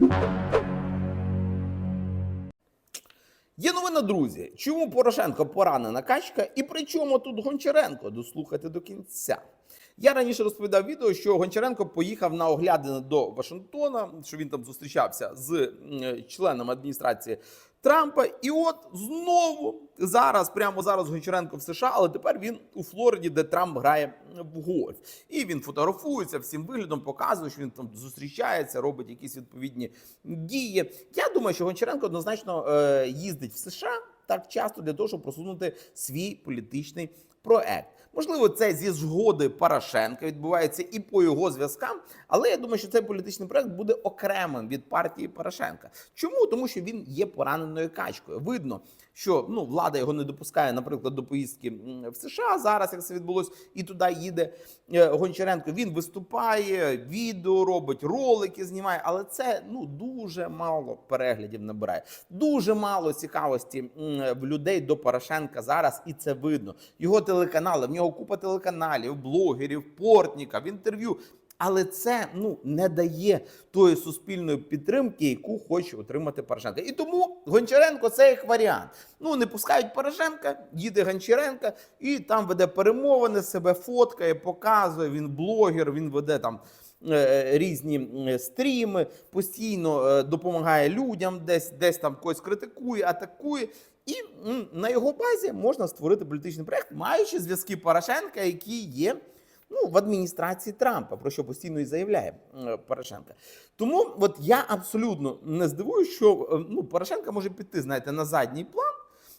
Є новина, друзі. Чому Порошенко поранена качка, і при чому тут Гончаренко? Дослухайте до кінця. Я раніше розповідав відео, що Гончаренко поїхав на оглядини до Вашингтона, що він там зустрічався з членом адміністрації Трампа. І от знову зараз, прямо зараз Гончаренко в США, але тепер він у Флориді, де Трамп грає в гольф. І він фотографується всім виглядом, показує, що він там зустрічається, робить якісь відповідні дії. Я думаю, що Гончаренко однозначно е, їздить в США так часто для того, щоб просунути свій політичний проект. Можливо, це зі згоди Порошенка відбувається і по його зв'язкам, але я думаю, що цей політичний проект буде окремим від партії Порошенка. Чому? Тому що він є пораненою качкою. Видно, що ну влада його не допускає, наприклад, до поїздки в США зараз, як це відбулось, і туди їде е, Гончаренко. Він виступає, відео робить, ролики знімає, але це ну дуже мало переглядів набирає. Дуже мало цікавості в людей до Порошенка зараз, і це видно. Його телеканали, в нього купа телеканалів, блогерів, портніка, в інтерв'ю. Але це ну не дає тої суспільної підтримки, яку хоче отримати Порошенко. І тому Гончаренко це як варіант. Ну не пускають Порошенка, їде Гончаренко, і там веде перемовини, себе фоткає, показує. Він блогер, він веде там. Е, Різні е, стріми постійно е, допомагає людям, десь десь там когось критикує, атакує. І на його базі можна створити політичний проект, маючи зв'язки Порошенка, які є ну, в адміністрації Трампа, про що постійно і заявляє е, Порошенко. Тому от я абсолютно не здивуюсь, що е, ну, Порошенко може піти, знаєте, на задній план.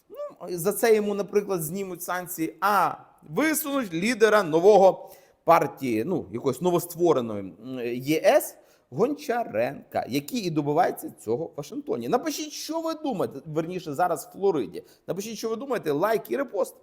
Ну, за це йому, наприклад, знімуть санкції, а висунуть лідера нового партії, ну, якоїсь новоствореної ЄС. Гончаренка, який і добивається цього в Вашингтоні. Напишіть, що ви думаєте, верніше зараз в Флориді. Напишіть, що ви думаєте, лайк і репост.